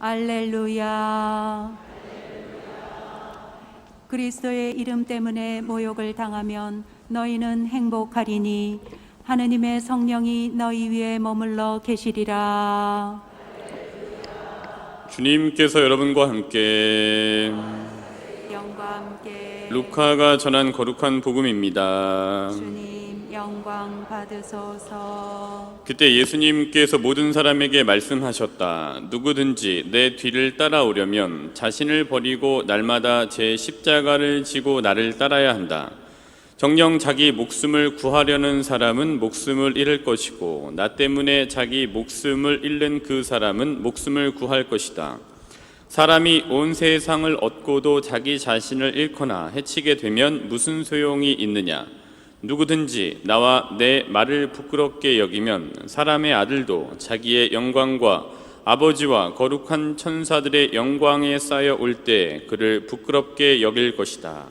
알렐루야. 그리스도의 이름 때문에 모욕을 당하면 너희는 행복하리니 하느님의 성령이 너희 위에 머물러 계시리라. 주님께서 여러분과 함께 영과 함께 루카가 전한 거룩한 복음입니다. 주님 영광 받으소서. 그때 예수님께서 모든 사람에게 말씀하셨다. 누구든지 내 뒤를 따라오려면 자신을 버리고 날마다 제 십자가를 지고 나를 따라야 한다. 정녕 자기 목숨을 구하려는 사람은 목숨을 잃을 것이고 나 때문에 자기 목숨을 잃는 그 사람은 목숨을 구할 것이다. 사람이 온 세상을 얻고도 자기 자신을 잃거나 해치게 되면 무슨 소용이 있느냐? 누구든지 나와 내 말을 부끄럽게 여기면 사람의 아들도 자기의 영광과 아버지와 거룩한 천사들의 영광에 쌓여 올 때 그를 부끄럽게 여길 것이다.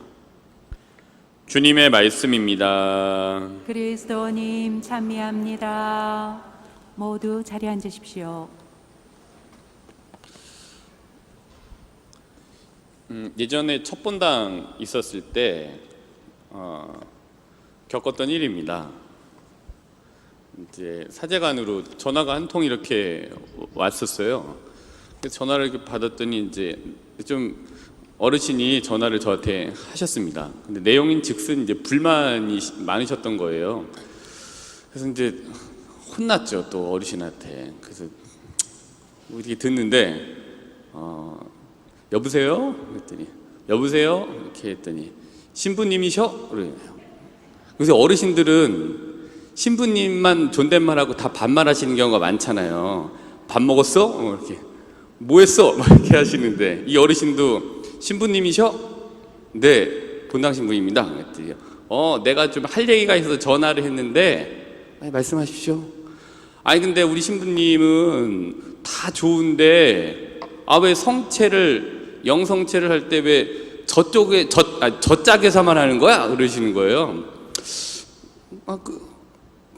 주님의 말씀입니다. 그리스도님 찬미합니다. 모두 자리에 앉으십시오. 음, 예전에 첫 본당 있었을 때 어, 겪었던 일입니다. 이제 사제관으로 전화가 한 통 이렇게 왔었어요. 그래서 전화를 받았더니 이제 좀 어르신이 전화를 저한테 하셨습니다. 근데 내용인 즉슨 이제 불만이 많으셨던 거예요. 그래서 이제 혼났죠 또 어르신한테. 그래서 이렇게 듣는데 어, 여보세요? 그랬더니 여보세요? 이렇게 했더니 신부님이셔? 그래요. 그래서 어르신들은 신부님만 존댓말하고 다 반말하시는 경우가 많잖아요. 밥 먹었어? 어, 이렇게 뭐 했어? 막 이렇게 하시는데 이 어르신도 신부님이셔? 네, 본당 신부입니다. 그랬더니 어, 내가 좀 할 얘기가 있어서 전화를 했는데 아니, 말씀하십시오. 아니 근데 우리 신부님은 다 좋은데 아 왜 성체를 영성체를 할 때 왜 저쪽에 저 아, 저 짝에서만 하는 거야? 그러시는 거예요. 아, 그,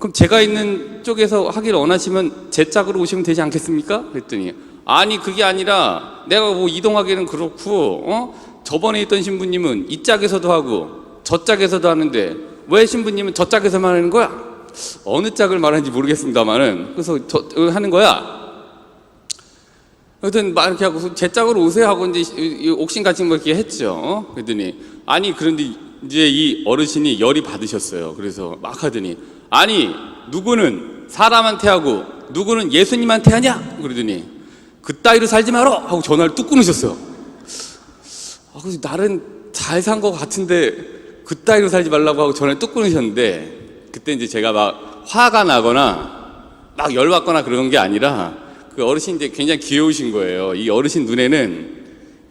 그럼 제가 있는 쪽에서 하기를 원하시면 제 짝으로 오시면 되지 않겠습니까? 그랬더니 아니 그게 아니라 내가 뭐 이동하기는 그렇고 어? 저번에 있던 신부님은 이 짝에서도 하고 저 짝에서도 하는데 왜 신부님은 저 짝에서만 하는 거야? 어느 짝을 말하는지 모르겠습니다만은 그래서 저 어, 하는 거야. 하여튼 막 이렇게 하고 제 짝으로 오세요 하고 이제 이- 이 옥신각신 뭐 이렇게 했죠. 어? 그랬더니 아니 그런데 이제 이 어르신이 열이 받으셨어요. 그래서 막 하더니 아니 누구는 사람한테 하고 누구는 예수님한테 하냐? 그러더니 그 따위로 살지 마라 하고 전화를 뚝 끊으셨어요. 아, 그래서 나는 잘산 것 같은데 그 따위로 살지 말라고 하고 전화를 뚝 끊으셨는데 그때 이제 제가 막 화가 나거나 막 열받거나 그런 게 아니라 그 어르신이 이제 굉장히 귀여우신 거예요. 이 어르신 눈에는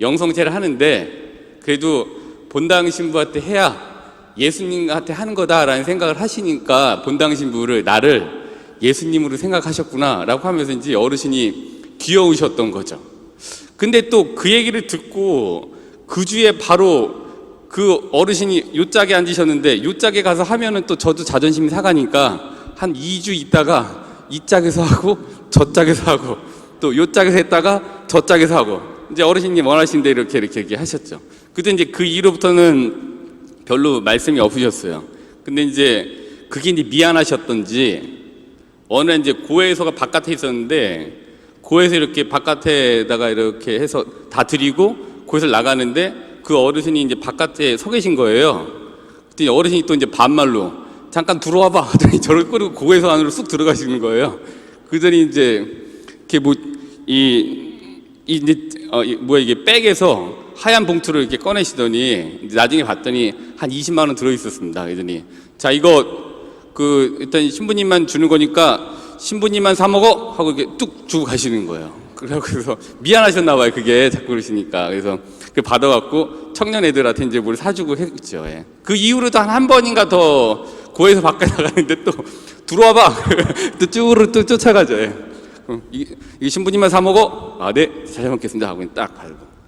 영성체를 하는데 그래도 본당 신부한테 해야 예수님한테 하는 거다라는 생각을 하시니까 본당 신부를 나를 예수님으로 생각하셨구나라고 하면서 이제 어르신이 귀여우셨던 거죠. 근데 또 그 얘기를 듣고 그 주에 바로 그 어르신이 요 짝에 앉으셨는데 요 짝에 가서 하면은 또 저도 자존심이 상하니까 한 2주 있다가 이 짝에서 하고 저 짝에서 하고 또 요 짝에서 했다가 저 짝에서 하고 이제 어르신이 원하신 대로 이렇게, 이렇게 하셨죠. 그때 이제 그 이후로부터는 별로 말씀이 없으셨어요. 근데 이제 그게 이제 미안하셨던지 어느 이제 고해소가 바깥에 있었는데 고해서 이렇게 바깥에다가 이렇게 해서 다 드리고 고해서를 나가는데 그 어르신이 이제 바깥에 서 계신 거예요. 그때 어르신이 또 이제 반말로 잠깐 들어와 봐 하더니 저를 끌고 고해서 안으로 쑥 들어가시는 거예요. 그러더니 이제 이렇게 뭐이 이제 어, 이 뭐야 이게 백에서 하얀 봉투를 이렇게 꺼내시더니 나중에 봤더니 한 20만 원 들어 있었습니다. 그러더니 자 이거 그 일단 신부님만 주는 거니까 신부님만 사 먹어 하고 이렇게 뚝 주고 가시는 거예요. 그래서 미안하셨나 봐요. 그게 자꾸 그러시니까 그래서 그 받아갖고 청년 애들한테 이제 뭘 사주고 했죠. 예. 그 이후로도 한 한 번인가 더 고에서 밖에 나가는데 또 들어와 봐 또 쭈르 또 쫓아가죠. 예. 이, 이 신부님만 사 먹어? 아, 네, 잘 먹겠습니다. 하고 딱 갈고.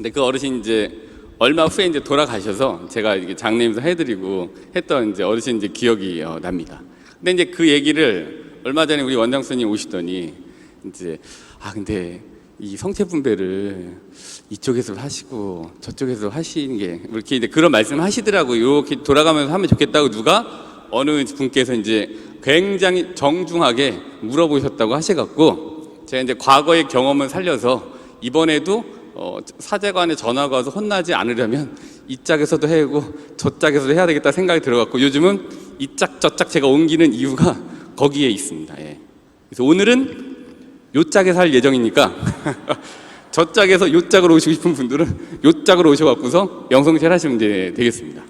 근데 그 어르신 이제 얼마 후에 이제 돌아가셔서 제가 이게 장례임서 해드리고 했던 이제 어르신 이제 기억이 어, 납니다. 근데 이제 그 얘기를 얼마 전에 우리 원장 스님 오시더니 이제 아 근데 이 성체 분배를 이쪽에서 하시고 저쪽에서 하시는 게 이렇게 이제 그런 말씀을 하시더라고요. 이렇게 돌아가면서 하면 좋겠다고 누가 어느 분께서 이제 굉장히 정중하게 물어보셨다고 하셔갖고 제가 이제 과거의 경험을 살려서 이번에도 어, 사제관에 전화가 와서 혼나지 않으려면 이 짝에서도 해고 저 짝에서도 해야 되겠다 생각이 들어갖고 요즘은 이 짝 저 짝 제가 옮기는 이유가 거기에 있습니다. 예. 그래서 오늘은 요 짝에 살 예정이니까 저 짝에서 요 짝으로 오시고 싶은 분들은 요 짝으로 오셔갖고서 영성실 하시면 되겠습니다.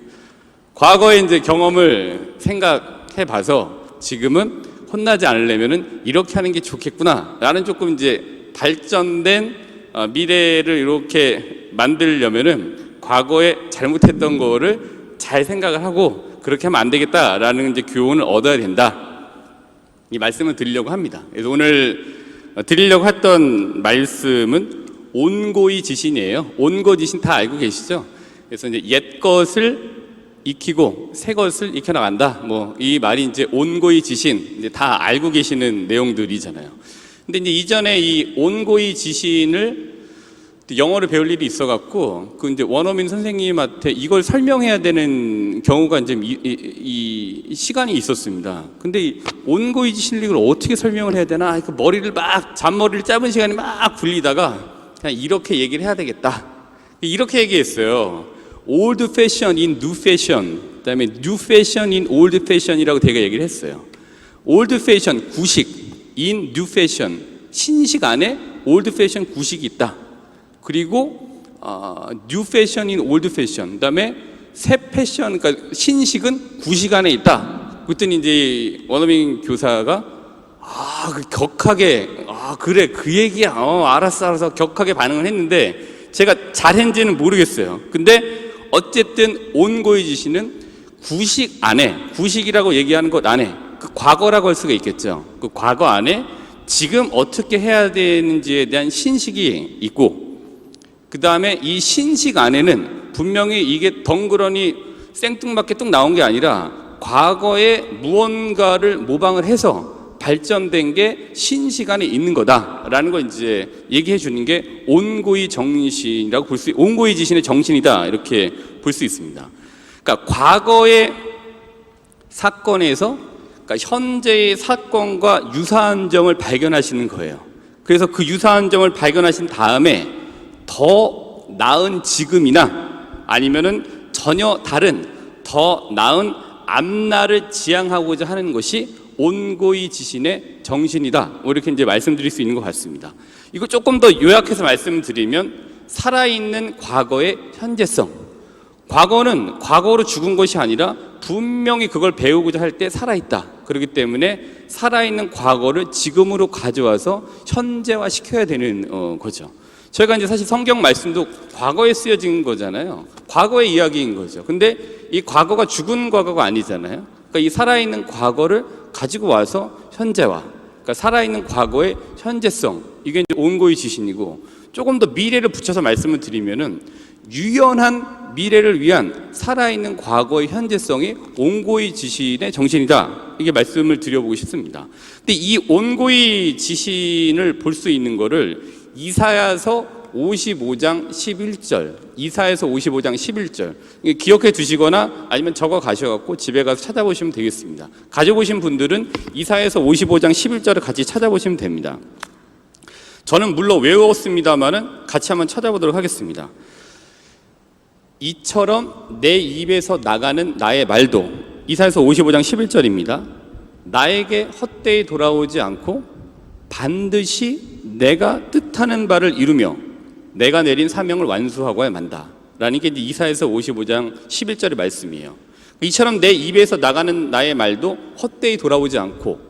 과거의 이제 경험을 생각해 봐서 지금은 혼나지 않으려면은 이렇게 하는 게 좋겠구나 라는 조금 이제 발전된 어, 미래를 이렇게 만들려면은 과거에 잘못했던 거를 잘 생각을 하고 그렇게 하면 안 되겠다라는 이제 교훈을 얻어야 된다. 이 말씀을 드리려고 합니다. 그래서 오늘 어, 드리려고 했던 말씀은 온고의 지신이에요. 온고 지신 다 알고 계시죠? 그래서 이제 옛 것을 익히고 새 것을 익혀 나간다. 뭐 이 말이 이제 온고의 지신 이제 다 알고 계시는 내용들이잖아요. 근데 이제 이전에 이 온고의 지신을 영어를 배울 일이 있어갖고 그 이제 원어민 선생님한테 이걸 설명해야 되는 경우가 이제 이, 이- 이 시간이 있었습니다. 근데 이 온고의 지신lik을 어떻게 설명을 해야 되나? 그 머리를 막 잔머리를 짧은 시간에 막 굴리다가 그냥 이렇게 얘기를 해야 되겠다. 이렇게 얘기했어요. old fashion in new fashion. 그다음에 new fashion in old fashion이라고 제가 얘기를 했어요. old fashion 구식 new fashion 신식 안에 old fashion 구식이 있다. 그리고 fashion in old fashion. 그다음에 새 패션 그러니까 신식은 구식 안에 있다. 그랬더니 이제 원어민 교사가 아, 그 격하게 아 그래 그 얘기야. 어, 알았어 알았어 격하게 반응을 했는데 제가 잘했는지는 모르겠어요. 근데 어쨌든 온고의 지시는 구식 안에 구식이라고 얘기하는 것 안에 그 과거라고 할 수가 있겠죠. 그 과거 안에 지금 어떻게 해야 되는지에 대한 신식이 있고 그 다음에 이 신식 안에는 분명히 이게 덩그러니 생뚱맞게 뚝 나온 게 아니라 과거에 무언가를 모방을 해서 발전된 게 신식 안에 있는 거다라는 걸 이제 얘기해 주는 게 온고의 정신이라고 볼 수, 온고의 지신의 정신이다 이렇게 볼 수 있습니다. 그러니까 과거의 사건에서 그러니까 현재의 사건과 유사한 점을 발견하시는 거예요. 그래서 그 유사한 점을 발견하신 다음에 더 나은 지금이나 아니면은 전혀 다른 더 나은 앞날을 지향하고자 하는 것이 온고의 지신의 정신이다. 뭐 이렇게 이제 말씀드릴 수 있는 것 같습니다. 이거 조금 더 요약해서 말씀드리면 살아있는 과거의 현재성. 과거는 과거로 죽은 것이 아니라 분명히 그걸 배우고자 할 때 살아있다. 그렇기 때문에 살아있는 과거를 지금으로 가져와서 현재화 시켜야 되는 어, 거죠. 저희가 이제 사실 성경 말씀도 과거에 쓰여진 거잖아요. 과거의 이야기인 거죠. 근데 이 과거가 죽은 과거가 아니잖아요. 그러니까 이 살아있는 과거를 가지고 와서 현재화. 그러니까 살아있는 과거의 현재성. 이게 이제 온고의 지신이고 조금 더 미래를 붙여서 말씀을 드리면은 유연한 미래를 위한 살아있는 과거의 현재성이 온고의 지신의 정신이다. 이게 말씀을 드려보고 싶습니다. 근데 이 온고의 지신을 볼 수 있는 거를 이사야서 55장 11절, 이사야서 55장 11절 이게 기억해 두시거나 아니면 적어 가셔갖고 집에 가서 찾아보시면 되겠습니다. 가져보신 분들은 이사야서 55장 11절을 같이 찾아보시면 됩니다. 저는 물론 외웠습니다만은 같이 한번 찾아보도록 하겠습니다. 이처럼 내 입에서 나가는 나의 말도 이사에서 55장 11절입니다. 나에게 헛되이 돌아오지 않고 반드시 내가 뜻하는 바를 이루며 내가 내린 사명을 완수하고야 만다. 라는 게 이사에서 55장 11절의 말씀이에요. 이처럼 내 입에서 나가는 나의 말도 헛되이 돌아오지 않고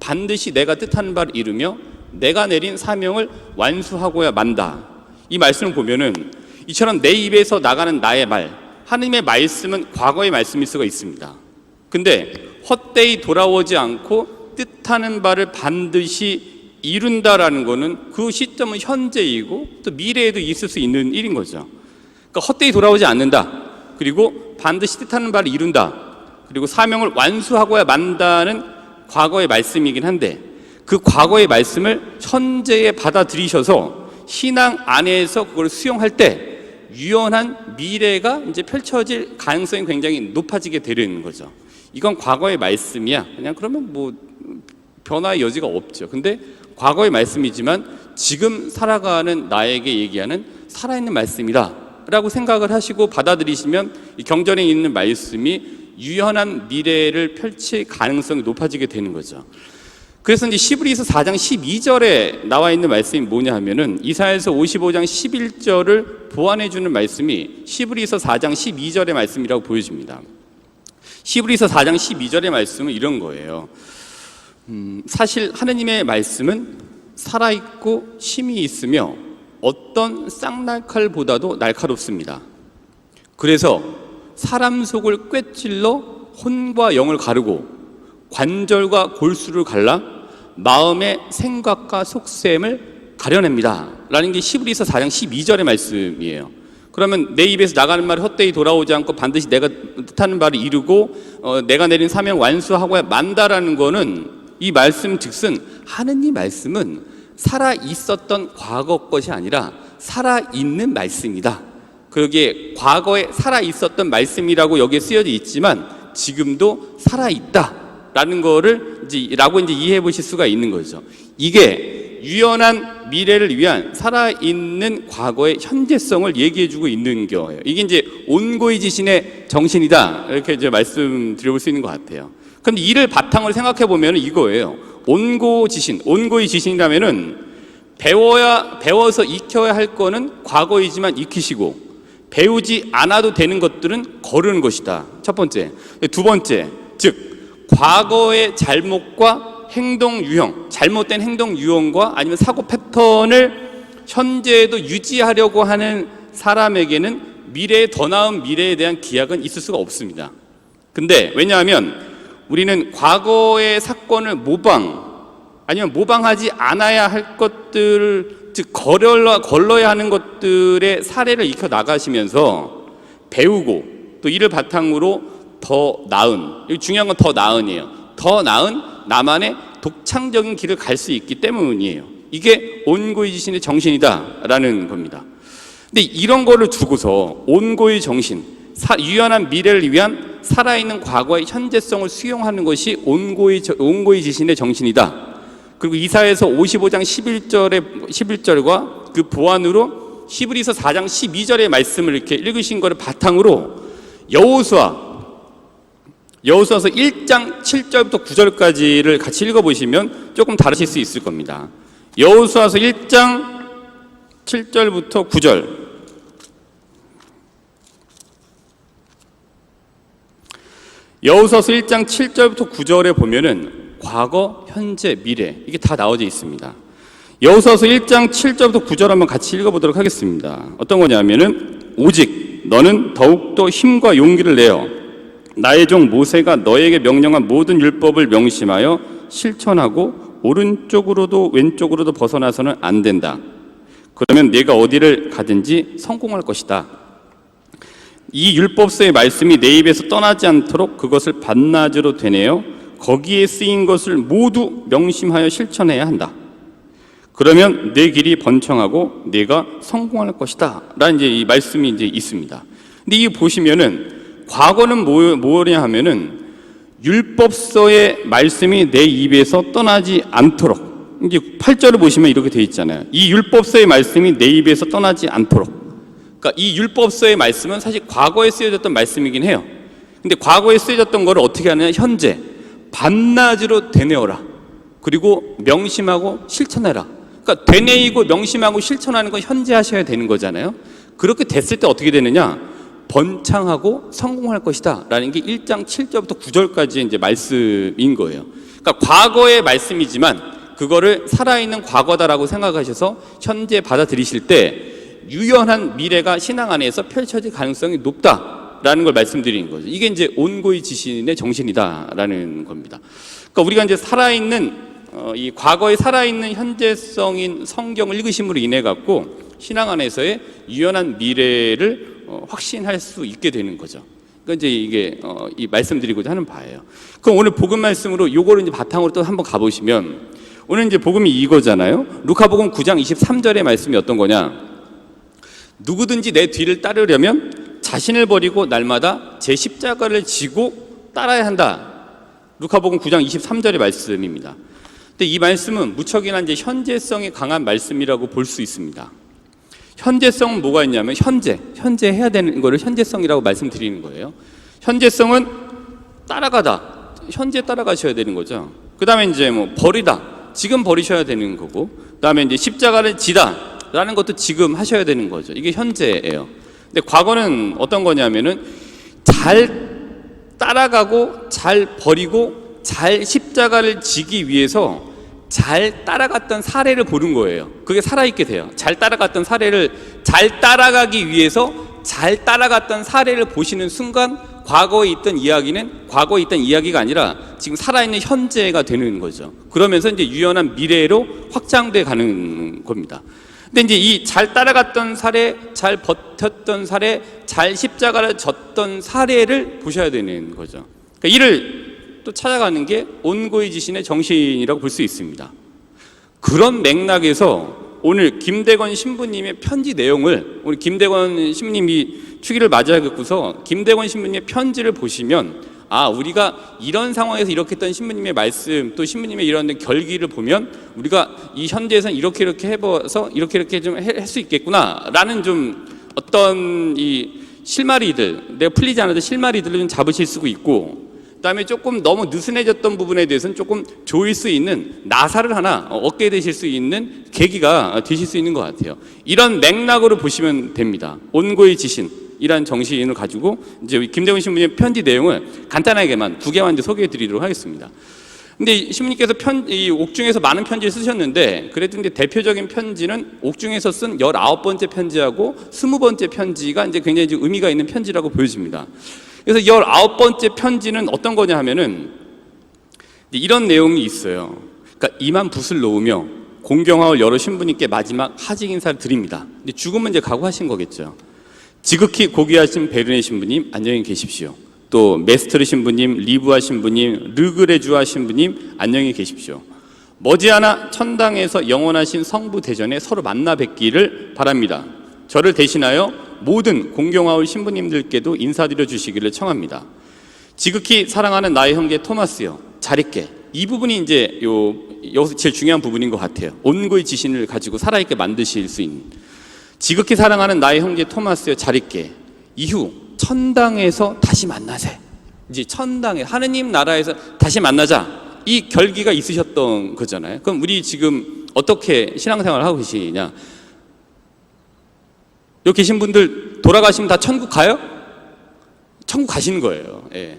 반드시 내가 뜻하는 바를 이루며 내가 내린 사명을 완수하고야 만다. 이 말씀을 보면은 이처럼 내 입에서 나가는 나의 말, 하나님의 말씀은 과거의 말씀일 수가 있습니다. 근데 헛되이 돌아오지 않고 뜻하는 바를 반드시 이룬다라는 거는 그 시점은 현재이고 또 미래에도 있을 수 있는 일인 거죠. 그러니까 헛되이 돌아오지 않는다. 그리고 반드시 뜻하는 바를 이룬다. 그리고 사명을 완수하고야 만다는 과거의 말씀이긴 한데 그 과거의 말씀을 현재에 받아들이셔서 신앙 안에서 그걸 수용할 때 유연한 미래가 이제 펼쳐질 가능성이 굉장히 높아지게 되는 거죠. 이건 과거의 말씀이야. 그냥 그러면 뭐 변화의 여지가 없죠. 근데 과거의 말씀이지만 지금 살아가는 나에게 얘기하는 살아있는 말씀이다. 라고 생각을 하시고 받아들이시면 이 경전에 있는 말씀이 유연한 미래를 펼칠 가능성이 높아지게 되는 거죠. 그래서 이제 시브리서 4장 12절에 나와 있는 말씀이 뭐냐 하면은 이사야서 55장 11절을 보완해 주는 말씀이 시브리서 4장 12절의 말씀이라고 보여집니다. 시브리서 4장 12절의 말씀은 이런 거예요. 음, 사실 하느님의 말씀은 살아있고 힘이 있으며 어떤 쌍날칼보다도 날카롭습니다. 그래서 사람 속을 꿰찔러 혼과 영을 가르고 관절과 골수를 갈라 마음의 생각과 속셈을 가려냅니다. 라는 게 시브리서 4장 12절의 말씀이에요. 그러면 내 입에서 나가는 말이 헛되이 돌아오지 않고 반드시 내가 뜻하는 바를 이루고 어, 내가 내린 사명 완수하고야 만다라는 거는 이 말씀 즉슨 하느님 말씀은 살아 있었던 과거 것이 아니라 살아 있는 말씀이다. 그러기에 과거에 살아 있었던 말씀이라고 여기에 쓰여져 있지만 지금도 살아 있다라는 거를 이제 라고 이제 이해해 보실 수가 있는 거죠. 이게 유연한 미래를 위한 살아 있는 과거의 현재성을 얘기해 주고 있는 거예요. 이게 이제 온고의 지신의 정신이다. 이렇게 이제 말씀드려 볼 수 있는 것 같아요. 그런데 이를 바탕으로 생각해 보면 이거예요. 온고 지신, 온고의 지신이라면은 배워야 배워서 익혀야 할 거는 과거이지만 익히시고 배우지 않아도 되는 것들은 거르는 것이다. 첫 번째. 두 번째. 즉 과거의 잘못과 행동 유형, 잘못된 행동 유형과 아니면 사고 패턴을 현재에도 유지하려고 하는 사람에게는 미래에 더 나은 미래에 대한 기약은 있을 수가 없습니다. 근데 왜냐하면 우리는 과거의 사건을 모방 아니면 모방하지 않아야 할 것들 즉 걸러 걸러야 하는 것들의 사례를 익혀 나가시면서 배우고 또 이를 바탕으로 더 나은 중요한 건 더 나은이에요. 더 나은 나만의 독창적인 길을 갈 수 있기 때문이에요. 이게 온고의 지신의 정신이다라는 겁니다. 근데 이런 거를 두고서 온고의 정신, 사- 유연한 미래를 위한 살아있는 과거의 현재성을 수용하는 것이 온고의, 저- 온고의 지신의 정신이다. 그리고 이사에서 55장 11절의 11절과 그 보완으로 시브리서 4장 12절의 말씀을 이렇게 읽으신 거를 바탕으로 여호수아 여호수아서 1장 7절부터 9절까지를 같이 읽어 보시면 조금 다르실 수 있을 겁니다. 여호수아서 1장 7절부터 9절 여호수아서 1장 7절부터 9절에 보면은 과거, 현재, 미래 이게 다 나와져 있습니다. 여호수아서 1장 7절부터 9절 한번 같이 읽어보도록 하겠습니다. 어떤 거냐면은 오직 너는 더욱더 힘과 용기를 내어 나의 종 모세가 너에게 명령한 모든 율법을 명심하여 실천하고 오른쪽으로도 왼쪽으로도 벗어나서는 안 된다. 그러면 네가 어디를 가든지 성공할 것이다. 이 율법서의 말씀이 내 입에서 떠나지 않도록 그것을 반나절로 되내어 거기에 쓰인 것을 모두 명심하여 실천해야 한다. 그러면 내 길이 번창하고 내가 성공할 것이다. 라는 이제 이 말씀이 이제 있습니다. 근데 이 보시면은 과거는 뭐, 뭐냐 하면은 율법서의 말씀이 내 입에서 떠나지 않도록 이제 8절을 보시면 이렇게 돼 있잖아요. 이 율법서의 말씀이 내 입에서 떠나지 않도록 그러니까 이 율법서의 말씀은 사실 과거에 쓰여졌던 말씀이긴 해요. 근데 과거에 쓰여졌던 거를 어떻게 하느냐? 현재 반나절로 되뇌어라. 그리고 명심하고 실천해라. 그러니까 되뇌이고 명심하고 실천하는 건 현재 하셔야 되는 거잖아요. 그렇게 됐을 때 어떻게 되느냐? 번창하고 성공할 것이다. 라는 게 1장 7절부터 9절까지 이제 말씀인 거예요. 그러니까 과거의 말씀이지만 그거를 살아있는 과거다라고 생각하셔서 현재 받아들이실 때 유연한 미래가 신앙 안에서 펼쳐질 가능성이 높다라는 걸 말씀드리는 거죠. 이게 이제 온고의 지신의 정신이다라는 겁니다. 그러니까 우리가 이제 살아있는 어, 이 과거에 살아있는 현재성인 성경을 읽으심으로 인해 갖고 신앙 안에서의 유연한 미래를 어, 확신할 수 있게 되는 거죠. 그러니까 이제 이게 어, 이 말씀드리고자 하는 바예요. 그럼 오늘 복음 말씀으로 요거를 이제 바탕으로 또 한번 가보시면 오늘 이제 복음이 이거잖아요. 루카복음 9장 23절의 말씀이 어떤 거냐? 누구든지 내 뒤를 따르려면 자신을 버리고 날마다 제 십자가를 지고 따라야 한다. 루카복음 9장 23절의 말씀입니다. 근데 이 말씀은 무척이나 이제 현재성이 강한 말씀이라고 볼 수 있습니다. 현재성은 뭐가 있냐면 현재, 현재 해야 되는 거를 현재성이라고 말씀드리는 거예요. 현재성은 따라가다, 현재 따라가셔야 되는 거죠. 그 다음에 이제 뭐 버리다, 지금 버리셔야 되는 거고, 그 다음에 이제 십자가를 지다라는 것도 지금 하셔야 되는 거죠. 이게 현재예요. 근데 과거는 어떤 거냐면은 잘 따라가고 잘 버리고 잘 십자가를 지기 위해서 잘 따라갔던 사례를 보는 거예요. 그게 살아있게 돼요. 잘 따라갔던 사례를 잘 따라가기 위해서 잘 따라갔던 사례를 보시는 순간 과거에 있던 이야기는 과거에 있던 이야기가 아니라 지금 살아있는 현재가 되는 거죠. 그러면서 이제 유연한 미래로 확장돼 가는 겁니다. 근데 이제 이 잘 따라갔던 사례, 잘 버텼던 사례, 잘 십자가를 졌던 사례를 보셔야 되는 거죠. 그러니까 이를 또 찾아가는 게 온고의 지신의 정신이라고 볼 수 있습니다. 그런 맥락에서 오늘 김대건 신부님의 편지 내용을 오늘 김대건 신부님이 축일을 맞이하겠고서 김대건 신부님의 편지를 보시면 아 우리가 이런 상황에서 이렇게 했던 신부님의 말씀 또 신부님의 이런 결기를 보면 우리가 이 현재에서는 이렇게 이렇게 해봐서 이렇게 이렇게 좀 할 수 있겠구나라는 좀 어떤 이 실마리들 내가 풀리지 않아도 실마리들을 좀 잡으실 수 있고 그다음에 조금 너무 느슨해졌던 부분에 대해서는 조금 조일 수 있는 나사를 하나 얻게 되실 수 있는 계기가 되실 수 있는 것 같아요. 이런 맥락으로 보시면 됩니다. 온고의 지신 이란 정신을 가지고 이제 김대훈 신부님의 편지 내용을 간단하게만 두 개만 이제 소개해 드리도록 하겠습니다. 근데 이 신부님께서 편, 이 옥중에서 많은 편지를 쓰셨는데 그래도 이제 대표적인 편지는 옥중에서 쓴 19번째 편지하고 20번째 편지가 이제 굉장히 이제 의미가 있는 편지라고 보여집니다. 그래서 19번째 편지는 어떤 거냐 하면은 이런 내용이 있어요. 그러니까 이만 붓을 놓으며 공경하올 여러 신부님께 마지막 하직 인사를 드립니다. 근데 죽으면 이제 각오하신 거겠죠. 지극히 고귀하신 베르네 신부님 안녕히 계십시오. 또 메스트르 신부님, 리브아 신부님, 르그레주아 신부님 안녕히 계십시오. 머지않아 천당에서 영원하신 성부 대전에 서로 만나 뵙기를 바랍니다. 저를 대신하여 모든 공경하올 신부님들께도 인사드려 주시기를 청합니다. 지극히 사랑하는 나의 형제 토마스요. 잘 있게. 이 부분이 이제 요 여기서 제일 중요한 부분인 것 같아요. 온고의 지신을 가지고 살아있게 만드실 수 있는. 지극히 사랑하는 나의 형제 토마스요. 잘 있게. 이후 천당에서 다시 만나세. 이제 천당에 하느님 나라에서 다시 만나자. 이 결기가 있으셨던 거잖아요. 그럼 우리 지금 어떻게 신앙생활을 하고 계시냐? 여기 계신 분들 돌아가시면 다 천국 가요? 천국 가시는 거예요. 예.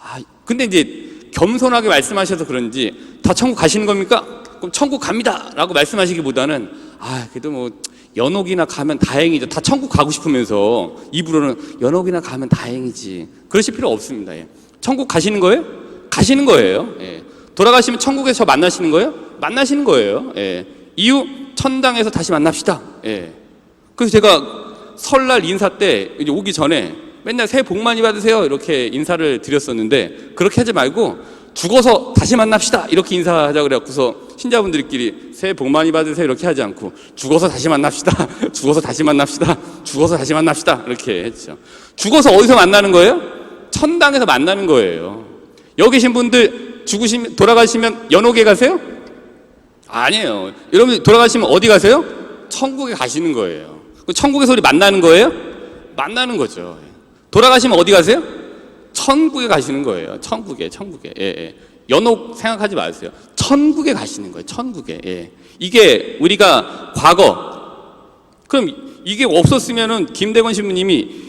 아, 근데 이제 겸손하게 말씀하셔서 그런지 다 천국 가시는 겁니까? 그럼 천국 갑니다. 라고 말씀하시기보다는 아, 그래도 뭐 연옥이나 가면 다행이죠. 다 천국 가고 싶으면서 입으로는 연옥이나 가면 다행이지. 그러실 필요 없습니다. 예. 천국 가시는 거예요? 가시는 거예요. 예. 돌아가시면 천국에서 만나시는 거예요? 만나시는 거예요. 예. 이후 천당에서 다시 만납시다. 예. 그래서 제가 설날 인사 때 이제 오기 전에 맨날 새해 복 많이 받으세요 이렇게 인사를 드렸었는데 그렇게 하지 말고 죽어서 다시 만납시다 이렇게 인사하자 그래갖고서 신자분들끼리 새해 복 많이 받으세요 이렇게 하지 않고 죽어서 다시 만납시다 죽어서 다시 만납시다 죽어서 다시 만납시다 이렇게 했죠 죽어서 어디서 만나는 거예요? 천당에서 만나는 거예요 여기 계신 분들 죽으시면 돌아가시면 연옥에 가세요? 아니에요 여러분 돌아가시면 어디 가세요? 천국에 가시는 거예요 그 천국에서 우리 만나는 거예요? 만나는 거죠. 돌아가시면 어디 가세요? 천국에 가시는 거예요. 천국에, 천국에. 예, 예. 연옥 생각하지 마세요. 천국에 가시는 거예요. 천국에. 예. 이게 우리가 과거. 그럼 이게 없었으면은 김대건 신부님이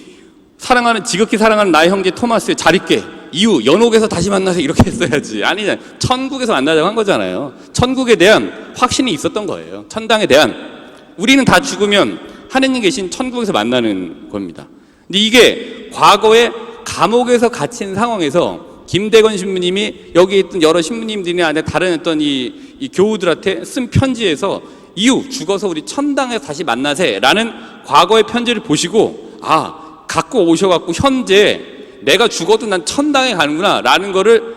사랑하는 지극히 사랑하는 나의 형제 토마스 잘 있게 이후 연옥에서 다시 만나서 이렇게 했어야지 아니잖아요 천국에서 만나자고 한 거잖아요 천국에 대한 확신이 있었던 거예요 천당에 대한 우리는 다 죽으면 하느님 계신 천국에서 만나는 겁니다. 근데 이게 과거에 감옥에서 갇힌 상황에서 김대건 신부님이 여기 있던 여러 신부님들이나 아니 다른 어떤 이, 이 교우들한테 쓴 편지에서 이후 죽어서 우리 천당에서 다시 만나세라는 과거의 편지를 보시고 아 갖고 오셔갖고 현재 내가 죽어도 난 천당에 가는구나라는 거를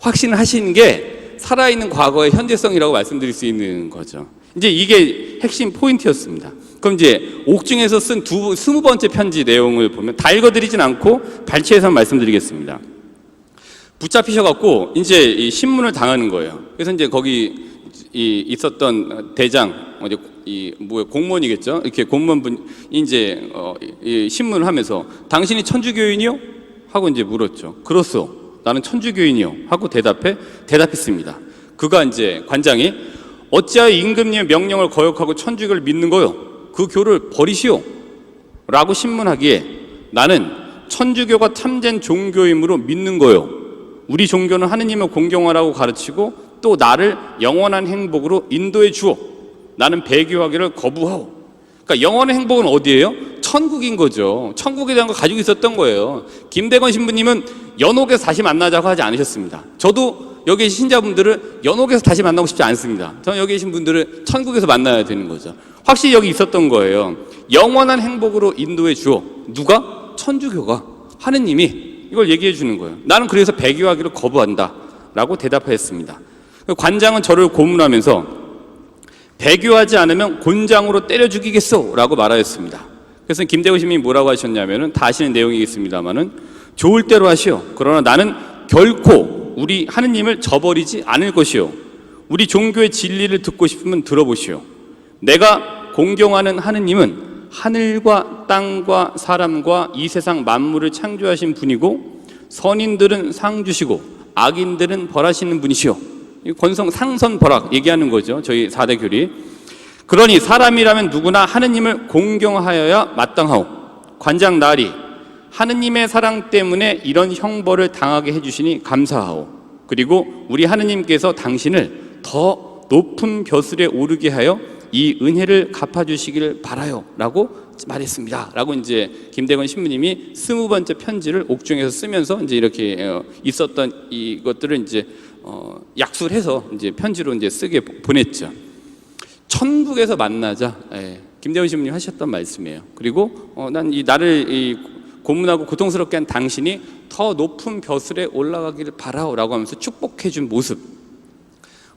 확신을 하시는 게 살아있는 과거의 현재성이라고 말씀드릴 수 있는 거죠. 이제 이게 핵심 포인트였습니다. 그럼 이제 옥중에서 쓴 두, 스무 번째 편지 내용을 보면 다 읽어드리진 않고 발췌해서 말씀드리겠습니다. 붙잡히셔갖고 이제 이 신문을 당하는 거예요. 그래서 이제 거기 이 있었던 대장 어디 이 뭐야 공무원이겠죠. 이렇게 공무원분 이제 어, 이 신문을 하면서 당신이 천주교인이요? 하고 이제 물었죠. 그렇소. 나는 천주교인이요. 하고 대답해 대답했습니다. 그가 이제 관장이 어찌하여 임금님의 명령을 거역하고 천주교를 믿는 거요? 그 교를 버리시오. 라고 신문하기에 나는 천주교가 참된 종교이므로 믿는 거요. 우리 종교는 하느님을 공경하라고 가르치고 또 나를 영원한 행복으로 인도해 주어. 나는 배교하기를 거부하오. 그러니까 영원한 행복은 어디예요? 천국인 거죠. 천국에 대한 거 가지고 있었던 거예요. 김대건 신부님은 연옥에서 다시 만나자고 하지 않으셨습니다. 저도 여기 계신 신자분들을 연옥에서 다시 만나고 싶지 않습니다. 저는 여기 계신 분들을 천국에서 만나야 되는 거죠. 확실히 여기 있었던 거예요. 영원한 행복으로 인도해 주어. 누가? 천주교가. 하느님이 이걸 얘기해 주는 거예요. 나는 그래서 배교하기를 거부한다. 라고 대답했습니다. 관장은 저를 고문하면서 배교하지 않으면 곤장으로 때려 죽이겠소 라고 말하였습니다. 그래서 김대호 시민이 뭐라고 하셨냐면은 다 아시는 내용이겠습니다만은 좋을 대로 하시오. 그러나 나는 결코 우리 하느님을 저버리지 않을 것이오. 우리 종교의 진리를 듣고 싶으면 들어보시오. 내가 공경하는 하느님은 하늘과 땅과 사람과 이 세상 만물을 창조하신 분이고 선인들은 상 주시고 악인들은 벌하시는 분이시오. 이 권성 상선 벌악 얘기하는 거죠. 저희 4대 교리. 그러니 사람이라면 누구나 하느님을 공경하여야 마땅하오. 관장 나리 하느님의 사랑 때문에 이런 형벌을 당하게 해주시니 감사하오. 그리고 우리 하느님께서 당신을 더 높은 벼슬에 오르게 하여 이 은혜를 갚아주시기를 바라요 라고 말했습니다. 라고 이제 김대건 신부님이 스무 번째 편지를 옥중에서 쓰면서 이제 이렇게 어, 있었던 이것들을 이제 어, 약수를 해서 이제 편지로 이제 쓰게 보- 보냈죠. 천국에서 만나자. 예, 김대원 신부님 하셨던 말씀이에요. 그리고 어, 난 이 나를 이 고문하고 고통스럽게 한 당신이 더 높은 벼슬에 올라가기를 바라오라고 하면서 축복해 준 모습.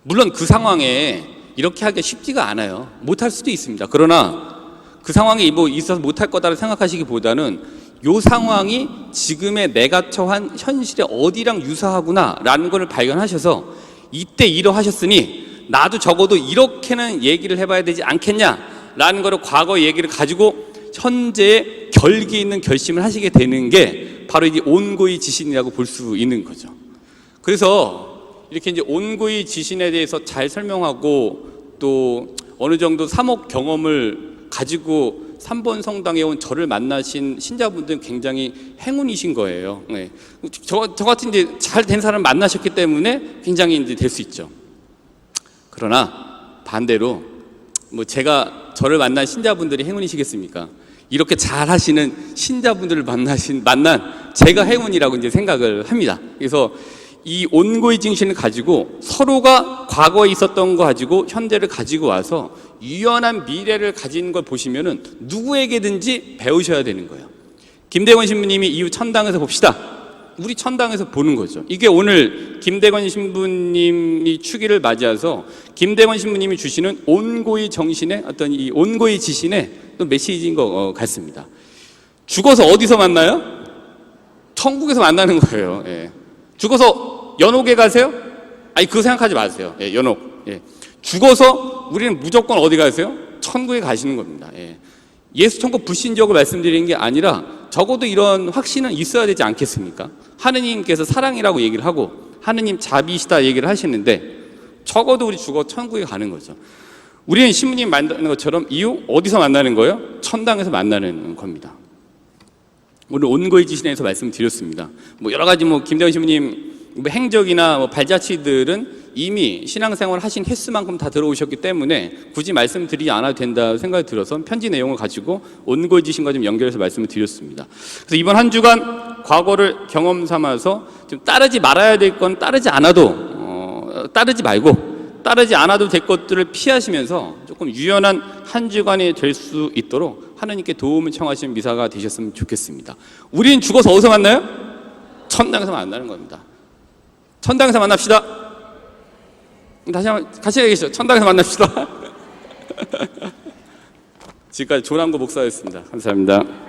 물론 그 상황에 이렇게 하기 쉽지가 않아요. 못할 수도 있습니다. 그러나 그 상황이 뭐 있어서 못할 거다를 생각하시기보다는 요 상황이 지금의 내가 처한 현실의 어디랑 유사하구나라는 것을 발견하셔서 이때 이러하셨으니 나도 적어도 이렇게는 얘기를 해봐야 되지 않겠냐라는 거를 과거 얘기를 가지고 현재의 결기 있는 결심을 하시게 되는 게 바로 이 온고의 지신이라고 볼 수 있는 거죠. 그래서 이렇게 이제 온고의 지신에 대해서 잘 설명하고 또 어느 정도 사목 경험을 가지고 삼번 성당에 온 저를 만나신 신자분들은 굉장히 행운이신 거예요. 네. 저, 저 같은 이제 잘 된 사람 만나셨기 때문에 굉장히 이제 될 수 있죠. 그러나 반대로 뭐 제가 저를 만난 신자분들이 행운이시겠습니까? 이렇게 잘 하시는 신자분들을 만나신 만난 제가 행운이라고 이제 생각을 합니다. 그래서 이 온고의精신을 가지고 서로가 과거에 있었던 거 가지고 현재를 가지고 와서 유연한 미래를 가진 걸 보시면은 누구에게든지 배우셔야 되는 거예요. 김대건 신부님이 이후 천당에서 봅시다. 우리 천당에서 보는 거죠. 이게 오늘 김대건 신부님이 추기를 맞이해서 김대건 신부님이 주시는 온고의 정신의 어떤 이 온고의 지신의 또 메시지인 것 어, 같습니다. 죽어서 어디서 만나요? 천국에서 만나는 거예요. 예. 죽어서 연옥에 가세요? 아니 그거 생각하지 마세요. 예, 연옥. 예. 죽어서 우리는 무조건 어디 가세요? 천국에 가시는 겁니다. 예. 예수 천국 불신적으로 말씀드리는 게 아니라 적어도 이런 확신은 있어야 되지 않겠습니까? 하느님께서 사랑이라고 얘기를 하고 하느님 자비시다 얘기를 하시는데 적어도 우리 죽어 천국에 가는 거죠. 우리는 신부님 만나는 것처럼 이후 어디서 만나는 거예요? 천당에서 만나는 겁니다. 오늘 온고의 지신에서 말씀드렸습니다. 뭐 여러 가지 뭐 김대원 신부님 뭐 행적이나 뭐 발자취들은 이미 신앙생활 하신 횟수만큼 다 들어오셨기 때문에 굳이 말씀드리지 않아도 된다 생각이 들어서 편지 내용을 가지고 온고의 지신과 좀 연결해서 말씀을 드렸습니다. 그래서 이번 한 주간 과거를 경험 삼아서 좀 따르지 말아야 될 건 따르지 않아도 어, 따르지 말고 따르지 않아도 될 것들을 피하시면서 조금 유연한 한 주간이 될 수 있도록 하나님께 도움을 청하시는 미사가 되셨으면 좋겠습니다. 우리는 죽어서 어디서 만나요? 천당에서 만나는 겁니다. 천당에서 만납시다. 다시 한번 같이 얘기하시죠. 천당에서 만납시다. 지금까지 조남구 목사였습니다. 감사합니다.